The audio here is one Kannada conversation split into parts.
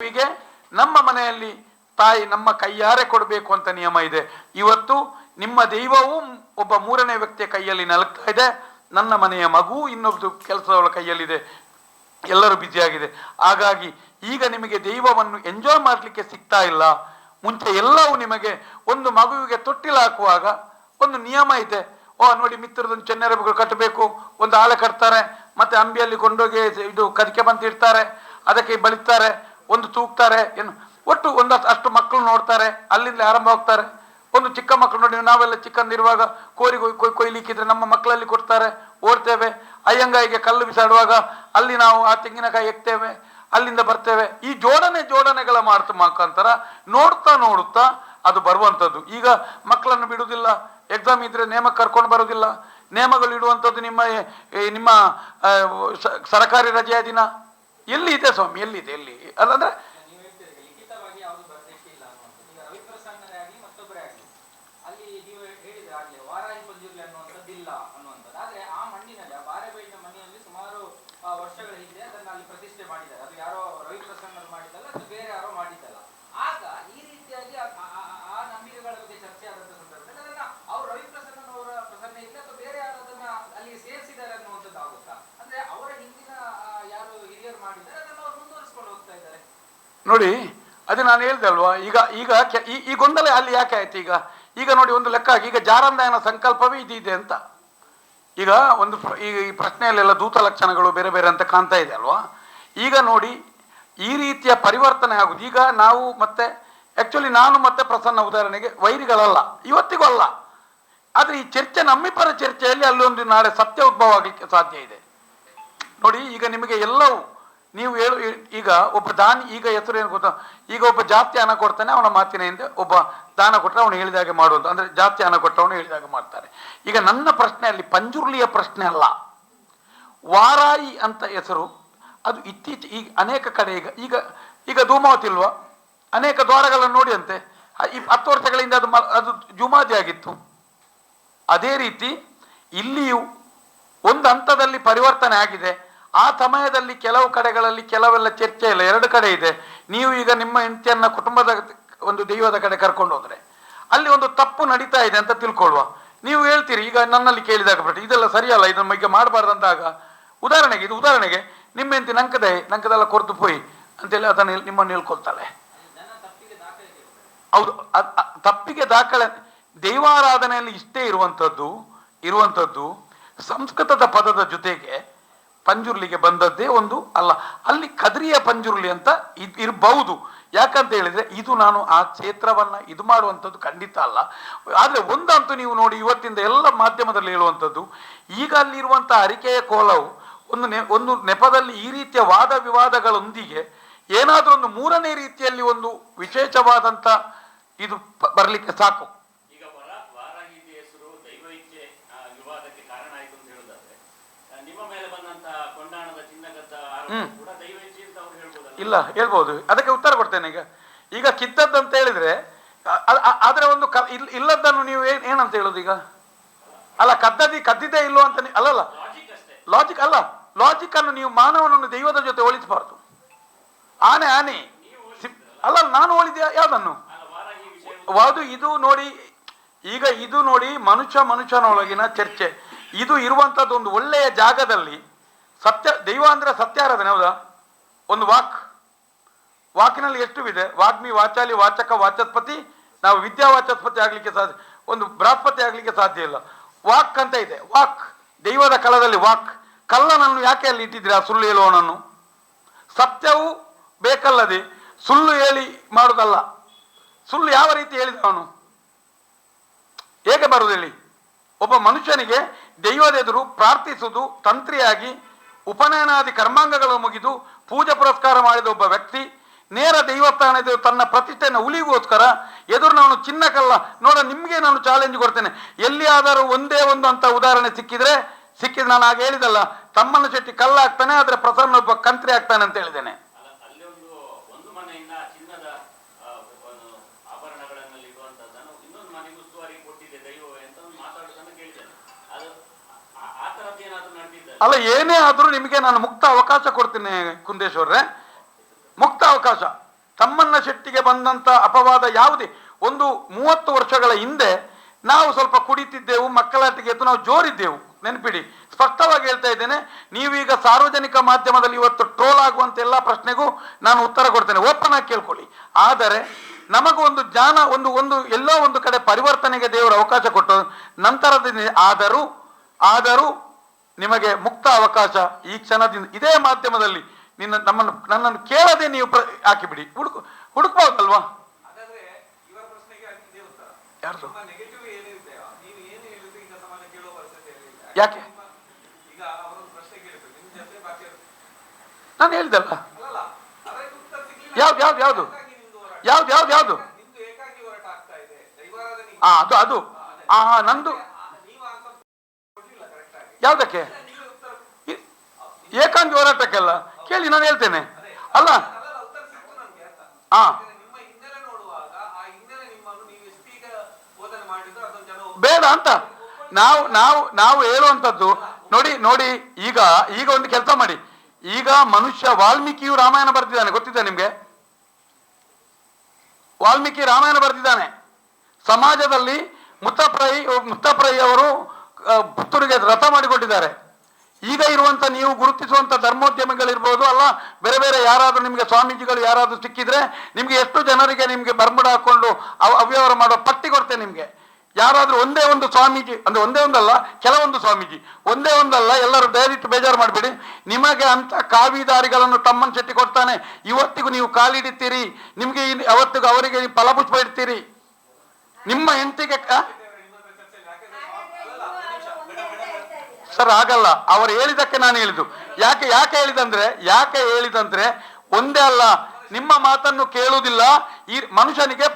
ಮಗುವಿಗೆ ನಮ್ಮ ಮನೆಯಲ್ಲಿ ತಾಯಿ ನಮ್ಮ ಕೈಯಾರೆ ಕೊಡಬೇಕು ಅಂತ ನಿಯಮ ಇದೆ. ಇವತ್ತು ನಿಮ್ಮ ದೈವವು ಒಬ್ಬ ಮೂರನೇ ವ್ಯಕ್ತಿಯ ಕೈಯಲ್ಲಿ ನಲಗ್ತಾ ಇದೆ. ನನ್ನ ಮನೆಯ ಮಗು ಇನ್ನೊಬ್ಬರು ಕೆಲಸದವಳ ಕೈಯಲ್ಲಿದೆ. ಎಲ್ಲರೂ ಬ್ಯುಸಿಯಾಗಿದೆ ಹಾಗಾಗಿ ಈಗ ನಿಮಗೆ ದೈವವನ್ನು ಎಂಜಾಯ್ ಮಾಡಲಿಕ್ಕೆ ಸಿಗ್ತಾ ಇಲ್ಲ. ಮುಂಚೆ ಎಲ್ಲವೂ ನಿಮಗೆ ಒಂದು ಮಗುವಿಗೆ ತೊಟ್ಟಿಲು ಹಾಕುವಾಗ ಒಂದು ನಿಯಮ ಇದೆ. ಓ, ನೋಡಿ ಮಿತ್ರದೊಂದು ಚೆನ್ನರಬುಗಳು ಕಟ್ಟಬೇಕು. ಒಂದು ಆಳೆ ಕಟ್ತಾರೆ. ಮತ್ತೆ ಅಂಬಿಯಲ್ಲಿ ಕೊಂಡೋಗಿ ಇದು ಕದಿಕೆ ಬಂತಿರ್ತಾರೆ ಇಡ್ತಾರೆ. ಅದಕ್ಕೆ ಬಳಿತಾರೆ. ಒಂದು ತೂಗ್ತಾರೆ, ಏನು, ಒಟ್ಟು ಒಂದು ಅಷ್ಟು ಮಕ್ಕಳು ನೋಡ್ತಾರೆ, ಅಲ್ಲಿಂದ ಆರಂಭ ಹೋಗ್ತಾರೆ ಒಂದು ಚಿಕ್ಕ ಮಕ್ಕಳು ನೋಡಿ, ನಾವೆಲ್ಲ ಚಿಕ್ಕಂದಿರುವಾಗ ಕೋರಿ ಕೊಯ್ ಕೊಯ್, ಕೊಯ್ಲಿಕ್ಕಿದ್ರೆ ನಮ್ಮ ಮಕ್ಕಳಲ್ಲಿ ಕೊಡ್ತಾರೆ, ಓಡ್ತೇವೆ. ಅಯ್ಯಂಗಾಯಿಗೆ ಕಲ್ಲು ಬಿಸಾಡುವಾಗ ಅಲ್ಲಿ ನಾವು ಆ ತೆಂಗಿನಕಾಯಿ ಎಕ್ತೇವೆ, ಅಲ್ಲಿಂದ ಬರ್ತೇವೆ. ಈ ಜೋಡಣೆ, ಜೋಡಣೆಗಳ ಮಾಡ್ತಾ ಮುಖಾಂತರ ನೋಡ್ತಾ, ನೋಡುತ್ತಾ ಅದು ಬರುವಂಥದ್ದು. ಈಗ ಮಕ್ಕಳನ್ನು ಬಿಡುವುದಿಲ್ಲ ಎಕ್ಸಾಮ್ ಇದ್ರೆ ನೇಮ ಕರ್ಕೊಂಡು ಬರೋದಿಲ್ಲ ನೇಮಗಳು ಇಡುವಂಥದ್ದು ನಿಮ್ಮ ನಿಮ್ಮ ಸರಕಾರಿ ರಜೆಯ ದಿನ. ಎಲ್ಲಿ ಇದೆ ಸ್ವಾಮಿ, ಎಲ್ಲಿದೆ, ಎಲ್ಲಿ? ಅಲ್ಲಂದ್ರೆ ನೀವು ಯಾರೋ ಲಿಖಿತವಾಗಿ ಯಾವುದೂ ಬರಲಿಕ್ಕೆ ಇಲ್ಲ ಬೇರೆ ಈಗ ರವಿಪ್ರಸನ್ನರೇ ಆಗಲಿ ಮತ್ತೊಬ್ಬರೇ ಆಗಲಿ ಅಲ್ಲಿ ನೀವು ಹೇಳಿದ್ರೆ ಆಗ್ಲೇ ವಾರಾಹಿ ಪಂಜುರ್ಲಿ ಅನ್ನುವಂಥದ್ದಿಲ್ಲ ಅನ್ನುವಂಥದ್ದು ಆದ್ರೆ ಆ ಮಣ್ಣಿನಲ್ಲಿ ಆ ಬಾರೆಬೈಲಿನ ಮಣ್ಣಿನಲ್ಲಿ ಸುಮಾರು ಆ, ವರ್ಷಗಳ ಹಿಂದೆ ಅದನ್ನ ಅಲ್ಲಿ ಪ್ರತಿಷ್ಠೆ ಮಾಡಿದ್ದಾರೆ ಅದು ಯಾರೋ ರವಿಪ್ರಸನ್ನರು ಮಾಡಿದ್ದಲ್ಲ ಅದು ಬೇರೆ ಯಾರೋ ಮಾಡಿದ್ದಲ್ಲ ಆಗ ಈ ರೀತಿಯಾಗಿ ಆ- ಆ- ಆ- ಆ ನಂಬಿಕೆಗಳ ಬಗ್ಗೆ ಚರ್ಚೆ ಆದಂತ ಸಂದರ್ಭದಲ್ಲಿ ಅದನ್ನ ಅವ್ರು ರವಿಪ್ರಸನ್ನನವರ ಪ್ರಸನ್ನ ಇಲ್ಲ ಅಥವಾ ಬೇರೆ ಯಾರು ಅದನ್ನ ಅಲ್ಲಿಗೆ ಸೇರಿಸಿದ್ದಾರೆ ಅನ್ನುವಂಥದ್ದು ಆಗುತ್ತಾ ಅಂದ್ರೆ ಅವರ ಹಿಂದಿನ ಆ, ಯಾರು ಹಿರಿಯರು ಮಾಡಿದ್ದಾರೆ ಅದನ್ನ ಅವ್ರು ಮುಂದುವರಿಸ್ಕೊಂಡು ಹೋಗ್ತಾ ಇದ್ದಾರೆ ನೋಡಿ, ಅದು ನಾನು ಹೇಳ್ದೆ ಅಲ್ವಾ? ಈಗ ಈಗ ಈ ಗೊಂದಲ ಅಲ್ಲಿ ಯಾಕೆ ಆಯ್ತು ಈಗ? ಈಗ ನೋಡಿ ಒಂದು ಲೆಕ್ಕ ಈಗ ಜಾರಂದಾಯನ ಸಂಕಲ್ಪವೇ ಇದಿದೆ ಅಂತ. ಈಗ ಒಂದು ಈಗ ಈ ಈ ಪ್ರಶ್ನೆಯಲ್ಲೆಲ್ಲ ದೂತ ಲಕ್ಷಣಗಳು ಬೇರೆ ಬೇರೆ ಅಂತ ಕಾಣ್ತಾ ಇದೆ ಅಲ್ವಾ? ಈಗ ನೋಡಿ, ಈ ರೀತಿಯ ಪರಿವರ್ತನೆ ಆಗುದು. ಈಗ ನಾವು ಮತ್ತೆ ಆ್ಯಕ್ಚುಲಿ ನಾನು ಮತ್ತೆ ಪ್ರಸನ್ನ ಉದಾಹರಣೆಗೆ ವೈರಿಗಳಲ್ಲ. ಇವತ್ತಿಗೂ ಅಲ್ಲ. ಆದರೆ ಈ ಚರ್ಚೆ ನಮ್ಮಿಬ್ಬರ ಚರ್ಚೆಯಲ್ಲಿ ಅಲ್ಲೊಂದು ನಾಳೆ ಸತ್ಯ ಉದ್ಭವ ಆಗಲಿಕ್ಕೆ ಸಾಧ್ಯ ಇದೆ. ನೋಡಿ, ಈಗ ನಿಮಗೆ ಎಲ್ಲವೂ ನೀವು ಹೇಳು, ಈಗ ಒಬ್ಬ ದಾನಿ, ಈಗ ಹೆಸರು ಏನು ಗೊತ್ತಾ? ಈಗ ಒಬ್ಬ ಜಾತಿ ಹಣ ಕೊಡ್ತಾನೆ, ಅವನ ಮಾತಿನ ಹಿಂದೆ ಒಬ್ಬ ದಾನ ಕೊಟ್ಟರೆ ಅವನು ಹೇಳಿದಾಗೆ ಮಾಡುವುದು ಅಂದರೆ ಜಾತಿ ಹಣ ಕೊಟ್ಟವನು ಹೇಳಿದಾಗೆ ಮಾಡ್ತಾರೆ. ಈಗ ನನ್ನ ಪ್ರಶ್ನೆ ಅಲ್ಲಿ, ಪಂಜುರ್ಲಿಯ ಪ್ರಶ್ನೆ ಅಲ್ಲ. ವಾರಾಯಿ ಅಂತ ಹೆಸರು, ಅದು ಇತ್ತೀಚೆ, ಈಗ ಅನೇಕ ಕಡೆ, ಈಗ ಈಗ ಈಗ ಧೂಮಾವತಿಲ್ವ ಅನೇಕ ದ್ವಾರಗಳನ್ನು ನೋಡಿಯಂತೆ ಈ ಹತ್ತು ವರ್ಷಗಳಿಂದ ಅದು ಅದು ಜುಮಾದಿ ಆಗಿತ್ತು. ಅದೇ ರೀತಿ ಇಲ್ಲಿಯೂ ಒಂದು ಹಂತದಲ್ಲಿ ಪರಿವರ್ತನೆ ಆಗಿದೆ. ಆ ಸಮಯದಲ್ಲಿ ಕೆಲವು ಕಡೆಗಳಲ್ಲಿ ಕೆಲವೆಲ್ಲ ಚರ್ಚೆ ಇಲ್ಲ. ಎರಡು ಕಡೆ ಇದೆ. ನೀವು ಈಗ ನಿಮ್ಮ ಹೆಂಡತಿಯನ್ನ ಕುಟುಂಬದ ಒಂದು ದೈವದ ಕಡೆ ಕರ್ಕೊಂಡು ಹೋದ್ರೆ ಅಲ್ಲಿ ಒಂದು ತಪ್ಪು ನಡೀತಾ ಇದೆ ಅಂತ ತಿಳ್ಕೊಳ್ಳುವ. ನೀವು ಹೇಳ್ತೀರಿ, ಈಗ ನನ್ನಲ್ಲಿ ಕೇಳಿದಾಗ ಬಟ್ ಇದೆಲ್ಲ ಸರಿಯಲ್ಲ, ಇದನ್ನ ಈಗ ಮಾಡಬಾರ್ದು ಅಂದಾಗ. ಉದಾಹರಣೆಗೆ, ಇದು ಉದಾಹರಣೆಗೆ, ನಿಮ್ಮ ಹೆಂಡತಿ ನಂಕದೆ, ನಂಕದೆಲ್ಲ ಕೊರ್ತು ಪೋಯಿ ಅಂತೇಳಿ ಅದನ್ನು ನಿಮ್ಮನ್ನು ಹೇಳ್ಕೊಳ್ತಾಳೆ. ಹೌದು ತಪ್ಪಿಗೆ ದಾಖಲೆ, ದೈವಾರಾಧನೆಯಲ್ಲಿ ಇಷ್ಟೇ ಇರುವಂಥದ್ದು ಇರುವಂಥದ್ದು ಸಂಸ್ಕೃತದ ಪದದ ಜೊತೆಗೆ ಪಂಜುರ್ಲಿಗೆ ಬಂದದ್ದೇ ಒಂದು ಅಲ್ಲ. ಅಲ್ಲಿ ಕದ್ರಿಯ ಪಂಜುರ್ಲಿ ಅಂತ ಇರಬಹುದು ಯಾಕಂತ ಹೇಳಿದ್ರೆ ಇದು ನಾನು ಆ ಕ್ಷೇತ್ರವನ್ನ ಇದು ಮಾಡುವಂಥದ್ದು ಖಂಡಿತ ಅಲ್ಲ. ಆದ್ರೆ ಒಂದಂತೂ ನೀವು ನೋಡಿ ಇವತ್ತಿಂದ ಎಲ್ಲ ಮಾಧ್ಯಮದಲ್ಲಿ ಹೇಳುವಂಥದ್ದು, ಈಗ ಅಲ್ಲಿರುವಂತಹ ಅರಿಕೆಯ ಕೋಲವು ಒಂದು ನೆ, ಒಂದು ನೆಪದಲ್ಲಿ ಈ ರೀತಿಯ ವಾದ ವಿವಾದಗಳೊಂದಿಗೆ ಏನಾದರೂ ಒಂದು ಮೂರನೇ ರೀತಿಯಲ್ಲಿ ಒಂದು ವಿಶೇಷವಾದಂಥ ಇದು ಬರಲಿಕ್ಕೆ ಸಾಕು ಈಗ ವರ ವಾರಾಹಿತಿ ಹೆಸರು ದೈವ ಇಚ್ಛೆ ಆ, ವಿವಾದಕ್ಕೆ ಕಾರಣ ಆಯ್ತು ಅಂತ ಹೇಳುದಾದ್ರೆ ಆ, ನಿಮ್ಮ ಮೇಲೆ ಬಂದಂತ ಕೊಂಡಾಣದ ಚಿನ್ನಗದ್ದ ಆರೋಪ ಹ್ಮ್. ಇಲ್ಲ, ಹೇಳ್ಬೋದು. ಅದಕ್ಕೆ ಉತ್ತರ ಕೊಡ್ತೇನೆ ಈಗ. ಈಗ ಕಿದ್ದದ್ದಂತ ಹೇಳಿದ್ರೆ ಆದ್ರೆ ಒಂದು ಕ, ಇಲ್- ಇಲ್ಲದ್ದನ್ನು ನೀವು ಏನ್, ಏನಂತ ಹೇಳೋದು ಈಗ? ಅಲ್ಲ, ಕದ್ದದಿ, ಕದ್ದಿದ್ದೇ ಇಲ್ಲೋ ಅಂತ ಅಲ್ಲಲ್ಲ. ಲಾಜಿಕ್ ಅಲ್ಲ. ಲಾಜಿಕ್ ಅನ್ನು ನೀವು ಮಾನವನನ್ನು ದೈವದ ಜೊತೆ ಹೋಲಿಸಬಾರ್ದು. ಆನೆ ಆನೆ. ಅಲ್ಲ, ನಾನು ಹೋಲಿದ್ಯ? ಯಾವ್ದನ್ನು? ಅದು, ಇದು ನೋಡಿ, ಈಗ ಇದು ನೋಡಿ ಮನುಷ್ಯ ಮನುಷ್ಯನೊಳಗಿನ ಚರ್ಚೆ. ಇದು ಇರುವಂತದ್ದು ಒಂದು ಒಳ್ಳೆಯ ಜಾಗದಲ್ಲಿ ಸತ್ಯ, ದೈವ ಅಂದ್ರೆ ಸತ್ಯಾರಾಧನೆ, ಹೌದಾ? ಒಂದು ವಾಕ್. ವಾಕಿನಲ್ಲಿ ಎಷ್ಟು ಇದೆ ವಾಗ್ಮಿ, ವಾಚಾಲಿ, ವಾಚಕ, ವಾಚಸ್ಪತಿ. ನಾವು ವಿದ್ಯಾ ವಾಚಸ್ಪತಿ ಆಗ್ಲಿಕ್ಕೆ ಸಾಧ್ಯ, ಒಂದು ಬೃಹಸ್ಪತಿ ಆಗ್ಲಿಕ್ಕೆ ಸಾಧ್ಯ ಇಲ್ಲ. ವಾಕ್ ಅಂತ ಇದೆ, ವಾಕ್. ದೈವದ ಕಲದಲ್ಲಿ ವಾಕ್. ಕಲ್ಲನನ್ನು ಯಾಕೆ ಅಲ್ಲಿ ಇಟ್ಟಿದ್ದೀರಿ? ಆ ಸುಳ್ಳು ಹೇಳುವವನನ್ನು. ಸತ್ಯವು ಬೇಕಲ್ಲದೆ ಸುಳ್ಳು ಹೇಳಿ ಮಾಡುವುದಲ್ಲ ಸುಳ್ಳು ಯಾವ ರೀತಿ ಹೇಳಿದ ಅವನು? ಹೇಗೆ ಹೇಳಿ? ಒಬ್ಬ ಮನುಷ್ಯನಿಗೆ ದೈವದೆದುರು ಪ್ರಾರ್ಥಿಸುವುದು ತಂತ್ರಿಯಾಗಿ ಉಪನಯನಾದಿ ಕರ್ಮಾಂಗಗಳು ಮುಗಿದು ಪೂಜೆ ಪುರಸ್ಕಾರ ಮಾಡಿದ ಒಬ್ಬ ವ್ಯಕ್ತಿ ನೇರ ದೈವಸ್ಥಾನದ ತನ್ನ ಪ್ರತಿಷ್ಠೆಯನ್ನು ಉಳಿಗೋಸ್ಕರ ಎದುರು ನಾನು ಚಿನ್ನ ಕಲ್ಲ, ನೋಡ ನಿಮಗೆ ನಾನು ಚಾಲೆಂಜ್ ಕೊಡ್ತೇನೆ. ಎಲ್ಲಿಯಾದರೂ ಒಂದೇ ಒಂದು ಅಂತ ಉದಾಹರಣೆ ಸಿಕ್ಕಿದ್ರೆ ಸಿಕ್ಕಿದ್ರೆ ನಾನು ಆಗ ಹೇಳಿದಲ್ಲ, ತಮ್ಮನ ಶೆಟ್ಟಿ ಕಲ್ಲಾಗ್ತಾನೆ ಆದರೆ ಪ್ರಸನ್ನ ಒಬ್ಬ ಕಂತ್ರಿ ಆಗ್ತಾನೆ ಅಂತ ಹೇಳಿದ್ದೇನೆ. ಅಲ್ಲ, ಏನೇ ಆದರೂ ನಿಮಗೆ ನಾನು ಮುಕ್ತ ಅವಕಾಶ ಕೊಡ್ತೀನಿ ಕುಂದೇಶ್ವರ್ರೆ ಮುಕ್ತ ಅವಕಾಶ. ಶೆಟ್ಟಿಗೆ ಬಂದಂತ ಅಪವಾದ ಯಾವುದೇ. ಒಂದು ಮೂವತ್ತು ವರ್ಷಗಳ ಹಿಂದೆ ನಾವು ಸ್ವಲ್ಪ ಕುಡಿತಿದ್ದೆವು, ಮಕ್ಕಳಾಟಿಗೆ ಎದ್ದು ನಾವು ಜೋರಿದ್ದೆವು. ನೆನಪಿಡಿ. ಸ್ಪಷ್ಟವಾಗಿ ಹೇಳ್ತಾ ಇದ್ದೇನೆ, ನೀವೀಗ ಸಾರ್ವಜನಿಕ ಮಾಧ್ಯಮದಲ್ಲಿ ಇವತ್ತು ಟ್ರೋಲ್ ಆಗುವಂಥ ಎಲ್ಲ ಪ್ರಶ್ನೆಗೂ ನಾನು ಉತ್ತರ ಕೊಡ್ತೇನೆ. ಓಪನ್ ಆಗಿ ಕೇಳ್ಕೊಳ್ಳಿ. ಆದರೆ ನಮಗೂ ಒಂದು ಜ್ಞಾನ, ಒಂದು ಒಂದು ಎಲ್ಲೋ ಒಂದು ಕಡೆ ಪರಿವರ್ತನೆಗೆ ದೇವರು ಅವಕಾಶ ಕೊಟ್ಟು ನಂತರದ ಆದರೂ ಆದರೂ ನಿಮಗೆ ಮುಕ್ತ ಅವಕಾಶ ಈ ಕ್ಷಣದಿಂದ ಇದೇ ಮಾಧ್ಯಮದಲ್ಲಿ ನಿನ್ನ ನಮ್ಮನ್ನು ನನ್ನನ್ನು ಕೇಳದೆ ನೀವು ಪ್ರ ಹಾಕಿಬಿಡಿ. ಹುಡುಕು ಹುಡುಕ್ಬೋದಲ್ವಾ? ಪರಿಸ್ಥಿತಿಯಲ್ಲಿ ಯಾಕೆ? ನಾನು ಹೇಳಿದೆ ಅಲ್ಲ ಅದಕ್ಕೆ ಉತ್ತರ ಸಿಗ್ಲಿಲ್ಲ. ಯಾವ್ದು ಯಾವ್ದು ಯಾವ್ದು. ಯಾವ್ದು ಯಾವ್ದು ಯಾವ್ದು? ಅದು ಅದು. ಆ ಹಾ ನಂದು ನೀವು ಆನ್ಸರ್ ಕೊಡ್ಲಿಲ್ಲ ಕರೆಕ್ಟ್ ಆಗಿ ಯಾವ್ದಕ್ಕೆ? ಏಕಾಂಗಿ ಹೋರಾಟಕ್ಕೆಲ್ಲ? ಕೇಳಿ, ನಾನು ಹೇಳ್ತೇನೆ. ಅಲ್ಲ? ಹಾ ಬೇಡ ಅಂತ. ನಾವು ನಾವು ನಾವು ಹೇಳುವಂಥದ್ದು, ನೋಡಿ ನೋಡಿ, ಈಗ ಈಗ ಒಂದು ಕೆಲಸ ಮಾಡಿ. ಈಗ ಮನುಷ್ಯ ವಾಲ್ಮೀಕಿಯು ರಾಮಾಯಣ ಬರ್ತಿದ್ದಾನೆ ಗೊತ್ತಿದೆ ನಿಮ್ಗೆ? ವಾಲ್ಮೀಕಿ ರಾಮಾಯಣ ಬರೆದಿದ್ದಾನೆ. ಸಮಾಜದಲ್ಲಿ ಮುತ್ತಪ್ರೈ ಮುತ್ತಪ್ರೈ ಅವರು ಪುತ್ತೂರಿಗೆ ರಥ ಮಾಡಿಕೊಟ್ಟಿದ್ದಾರೆ. ಈಗ ಇರುವಂತ ನೀವು ಗುರುತಿಸುವಂತ ಧರ್ಮೋದ್ಯಮಿಗಳಿರ್ಬೋದು ಅಲ್ಲ, ಬೇರೆ ಬೇರೆ ಯಾರಾದ್ರೂ ನಿಮ್ಗೆ ಸ್ವಾಮೀಜಿಗಳು ಯಾರಾದ್ರೂ ಸಿಕ್ಕಿದ್ರೆ ನಿಮ್ಗೆ ಎಷ್ಟು ಜನರಿಗೆ ನಿಮ್ಗೆ ಬರ್ಮುಡ ಹಾಕೊಂಡು ಅವ- ಅವ್ಯವಹಾರ ಮಾಡೋ ಪಟ್ಟಿ ಕೊಡ್ತೇನೆ ನಿಮ್ಗೆ. ಯಾರಾದ್ರೂ ಒಂದೇ ಒಂದು ಸ್ವಾಮೀಜಿ, ಅಂದ್ರೆ ಒಂದೇ ಒಂದಲ್ಲ, ಕೆಲವೊಂದು ಸ್ವಾಮೀಜಿ, ಒಂದೇ ಒಂದಲ್ಲ, ಎಲ್ಲರೂ ದಯವಿಟ್ಟು ಬೇಜಾರು ಮಾಡಬೇಡಿ. ನಿಮಗೆ ಅಂತ ಕಾವಿದಾರಿಗಳನ್ನು ತಮ್ಮನ್ನು ಶೆಟ್ಟಿ ಕೊಡ್ತಾನೆ. ಇವತ್ತಿಗೂ ನೀವು ಕಾಲಿಡಿತೀರಿ ನಿಮ್ಗೆ ಅವತ್ತಿಗೂ ಅವರಿಗೆ ಫಲಪುಷ್ಪ ಇಡ್ತೀರಿ. ನಿಮ್ಮ ಹೆಂಡತಿಗೆ ನಿಮ್ಮ ಹತ್ರ ಚರ್ಚೆ ಇಲ್ಲ. ಯಾಕಂದ್ರೆ ಅಲ್ಲಲ್ಲ ಒಂದು ನಿಮಿಷ ಬೇಡ ಬೇಡ ಬೇಡ ಸರ್, ಆಗಲ್ಲ. ಅವರು ಹೇಳಿದಕ್ಕೆ ನಾನು ಹೇಳಿದ್ದು. ಯಾಕೆ ಯಾಕೆ ಹೇಳಿದಂದ್ರೆ ಯಾಕೆ ಹೇಳಿದಂದ್ರೆ, ಒಂದೇ ಅಲ್ಲ, ನಿಮ್ಮ ಮಾತನ್ನು ಕೇಳುವುದಿಲ್ಲ. ಈ ಮನುಷ್ಯನಿಗೆ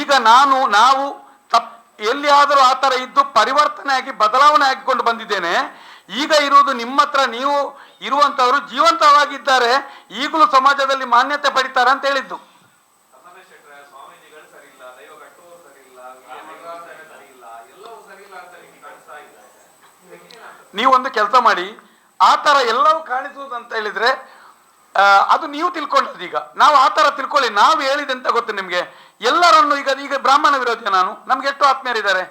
ಈಗ ನಾನು, ನಾವು ತಪ್, ಎಲ್ಲಿಯಾದರೂ ಆ ಥರ ಇದ್ದು ಪರಿವರ್ತನೆ ಆಗಿ ಬದಲಾವಣೆ ಆಗಿಕೊಂಡು ಬಂದಿದ್ದೇನೆ. ಈಗ ಇರುವುದು ನಿಮ್ಮ ಹತ್ರ, ನೀವು ಇರುವಂತವರು ಜೀವಂತವಾಗಿದ್ದಾರೆ. ಈಗಲೂ ಸಮಾಜದಲ್ಲಿ ಮಾನ್ಯತೆ ಪಡಿತಾರೆ ಅಂತ ಹೇಳಿದ್ದು ತಮ್ಮನೇ ಶೆಟ್ರ ಸ್ವಾಮೀಜಿಗಳು ಸರಿ ಇಲ್ಲ ದೈವ ಕಟ್ಟುವವರು ಸರಿ ಇಲ್ಲ ದೈವಾರಾಧನೆ ಸರಿ ಇಲ್ಲ ಎಲ್ಲವೂ ಸರಿ ಇಲ್ಲ ಅಂತ ನಿಮಗೆ ಕಾಣಿಸ್ತಾ ಇಲ್ಲ ಇದಕ್ಕೆ ಏನಾಗ್ತದೆ? ನೀವು ಒಂದು ಕೆಲಸ ಮಾಡಿ ಆ ಥರ ಎಲ್ಲವೂ ಕಾಣಿಸುವುದು ಅಂತ ಹೇಳಿದ್ರೆ ಅದು ನೀವು ತಿಳ್ಕೊಂಡದ್ದು ಈಗ ನಾವು ಆ ಥರ ತಿಳ್ಕೊಳ್ಳಿ. ನಾವು ಹೇಳಿದೆ ಅಂತ ಗೊತ್ತು ನಿಮಗೆ? ಎಲ್ಲರನ್ನು ಈಗ ಈಗ ಬ್ರಾಹ್ಮಣ ವಿರೋಧಿಯ ನಾನು. ನಮ್ಗೆ ಎಷ್ಟು ಆತ್ಮೀಯರಿದ್ದಾರೆ.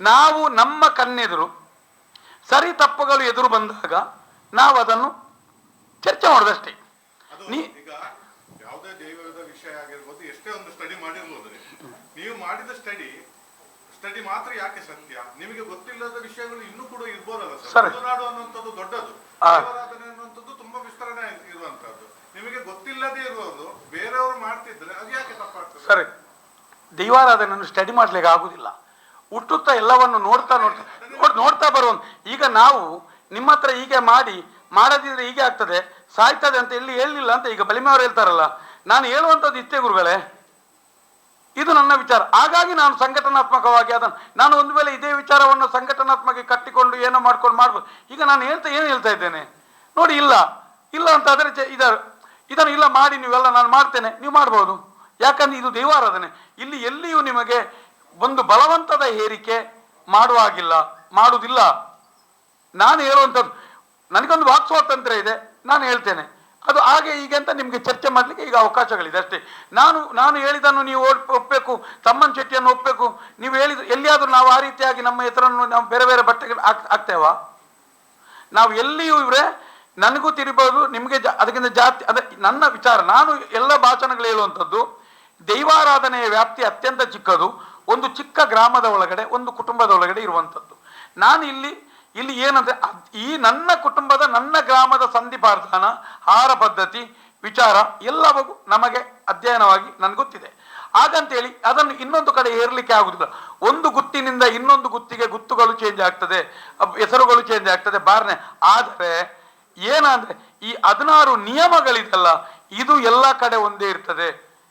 ನಾವು ನಮ್ಮ ಕಣ್ಣೆದುರು ಸರಿ ತಪ್ಪುಗಳು ಎದುರು ಬಂದಾಗ ನಾವು ಅದನ್ನು ಚರ್ಚೆ ಮಾಡೋದಷ್ಟೇ. ಅದು ನೀ ಯಾವುದೇ ದೈವದ ವಿಷಯ ಆಗಿರ್ಬೋದು ಎಷ್ಟೇ ಒಂದು ಸ್ಟಡಿ ಮಾಡಿರ್ಬೋದು. ನೀವು ಮಾಡಿದ ಸ್ಟಡಿ ಸ್ಟಡಿ ಮಾತ್ರ ಯಾಕೆ ಸತ್ಯ? ನಿಮಗೆ ಗೊತ್ತಿಲ್ಲದ ವಿಷಯಗಳು ಇನ್ನೂ ಕೂಡ ಇರ್ಬೋದಲ್ಲ ಸರಿ. ತುಳುನಾಡು ಅನ್ನುವಂಥದ್ದು ದೊಡ್ಡದು. ಆರಾಧನೆ ದೇವರಾಧನೆ ಅನ್ನುವಂಥದ್ದು ತುಂಬಾ ವಿಸ್ತರಣೆ ಇರುವಂತಹದ್ದು ನಿಮಗೆ ಗೊತ್ತಿಲ್ಲದೆ ಇರುವುದು ಬೇರೆಯವರು ಮಾಡ್ತಿದ್ರೆ ಅದು ಯಾಕೆ ತಪ್ಪಾಗ್ತದೆ? ಸರಿ. ದೈವಾರಾಧನೆಯನ್ನು ಸ್ಟಡಿ ಮಾಡ್ಲಿಕ್ಕೆ ಆಗುದಿಲ್ಲ. ಹುಟ್ಟುತ್ತಾ ಎಲ್ಲವನ್ನು ನೋಡ್ತಾ ನೋಡ್ತಾ ನೋಡ್ ನೋಡ್ತಾ ಬರುವಂತ ಈಗ ನಾವು ನಿಮ್ಮ ಹತ್ರ ಹೀಗೆ ಮಾಡಿ ಮಾಡದಿದ್ರೆ ಹೀಗೆ ಆಗ್ತದೆ ಸಾಯ್ತದೆ ಅಂತ ಎಲ್ಲಿ ಹೇಳಲಿಲ್ಲ ಅಂತ ಈಗ ಬಲಿಮೆಯವರು ಹೇಳ್ತಾರಲ್ಲ. ನಾನು ಹೇಳುವಂಥದ್ದು ಇತ್ತೆ ಗುರುಗಳೇ. ಇದು ನನ್ನ ವಿಚಾರ. ಹಾಗಾಗಿ ನಾನು ಸಂಘಟನಾತ್ಮಕವಾಗಿ ಅದನ್ನು ನಾನು ಒಂದು ವೇಳೆ ಇದೇ ವಿಚಾರವನ್ನು ಸಂಘಟನಾತ್ಮಕ ಕಟ್ಟಿಕೊಂಡು ಏನೋ ಮಾಡ್ಕೊಂಡು ಮಾಡ್ಬೋದು. ಈಗ ನಾನು ಹೇಳ್ತಾ ಏನು ಹೇಳ್ತಾ ಇದ್ದೇನೆ? ನೋಡಿ, ಇಲ್ಲ. ಇಲ್ಲ ಅಂತ ಆದರೆ ಇದ ಇದನ್ನು ಇಲ್ಲ ಮಾಡಿ ನೀವೆಲ್ಲ ನಾನು ಮಾಡ್ತೇನೆ. ನೀವು ಮಾಡ್ಬೋದು. ಯಾಕಂದ್ರೆ ಇದು ದೇವಾರಾಧನೆ. ಇಲ್ಲಿ ಎಲ್ಲಿಯೂ ನಿಮಗೆ ಒಂದು ಬಲವಂತದ ಹೇರಿಕೆ ಮಾಡುವ ಹಾಗಿಲ್ಲ ಮಾಡುವುದಿಲ್ಲ. ನಾನು ಹೇಳುವಂಥದ್ದು ನನಗೊಂದು ವಾಕ್ ಸ್ವಾತಂತ್ರ್ಯ ಇದೆ. ನಾನು ಹೇಳ್ತೇನೆ. ಅದು ಹಾಗೆ ಹೀಗೆ ಅಂತ ನಿಮಗೆ ಚರ್ಚೆ ಮಾಡಲಿಕ್ಕೆ ಈಗ ಅವಕಾಶಗಳಿದೆ ಅಷ್ಟೇ. ನಾನು ನಾನು ಹೇಳಿದನ್ನು ನೀವು ಒಪ್- ಒಪ್ಪಬೇಕು ತಮ್ಮನ್ ಶೆಟ್ಟಿಯನ್ನು ಒಪ್ಪಬೇಕು ನೀವು ಹೇಳಿದ, ಎಲ್ಲಿಯಾದರೂ ನಾವು ಆ ರೀತಿಯಾಗಿ ನಮ್ಮ ಹೆಸರನ್ನು ನಾವು ಬೇರೆ ಬೇರೆ ಬಟ್ಟೆಗಳು ಹಾಕ್, ಹಾಕ್ತೇವಾ? ನಾವು ಎಲ್ಲಿಯೂ ಇವ್ರೆ, ನನಗೂ ತಿರುಬೋದು, ನಿಮಗೆ ಜಾ, ಅದಕ್ಕಿಂತ ಜಾತಿ ಅದ ನನ್ನ ವಿಚಾರ, ನಾನು ಎಲ್ಲ ಭಾಷಣಗಳು ಹೇಳುವಂಥದ್ದು, ದೈವಾರಾಧನೆಯ ವ್ಯಾಪ್ತಿ ಅತ್ಯಂತ ಚಿಕ್ಕದು, ಒಂದು ಚಿಕ್ಕ ಗ್ರಾಮದ ಒಳಗಡೆ, ಒಂದು ಕುಟುಂಬದ ಒಳಗಡೆ ಇರುವಂಥದ್ದು. ನಾನು ಇಲ್ಲಿ ಇಲ್ಲಿ ಏನಂದ್ರೆ ಈ ನನ್ನ ಕುಟುಂಬದ, ನನ್ನ ಗ್ರಾಮದ ಸಂಧಿಪಾರ್ಥನ ಆಹಾರ ಪದ್ಧತಿ, ವಿಚಾರ ಎಲ್ಲವೂ ನಮಗೆ ಅಧ್ಯಯನವಾಗಿ ನನಗೆ ಗೊತ್ತಿದೆ. ಹಾಗಂತೇಳಿ ಅದನ್ನು ಇನ್ನೊಂದು ಕಡೆ ಏರ್ಲಿಕ್ಕೆ ಆಗುದಿಲ್ಲ. ಒಂದು ಗುತ್ತಿನಿಂದ ಇನ್ನೊಂದು ಗುತ್ತಿಗೆ ಗುತ್ತುಗಳು ಚೇಂಜ್ ಆಗ್ತದೆ ಹೆಸರುಗಳು ಚೇಂಜ್ ಆಗ್ತದೆ, ಬಾರನೆ. ಆದರೆ, ಏನಂದ್ರೆ, ಈ ಹದಿನಾರು ನಿಯಮಗಳಿದೆಲ್ಲ, ಇದು ಎಲ್ಲ ಕಡೆ ಒಂದೇ ಇರ್ತದೆ.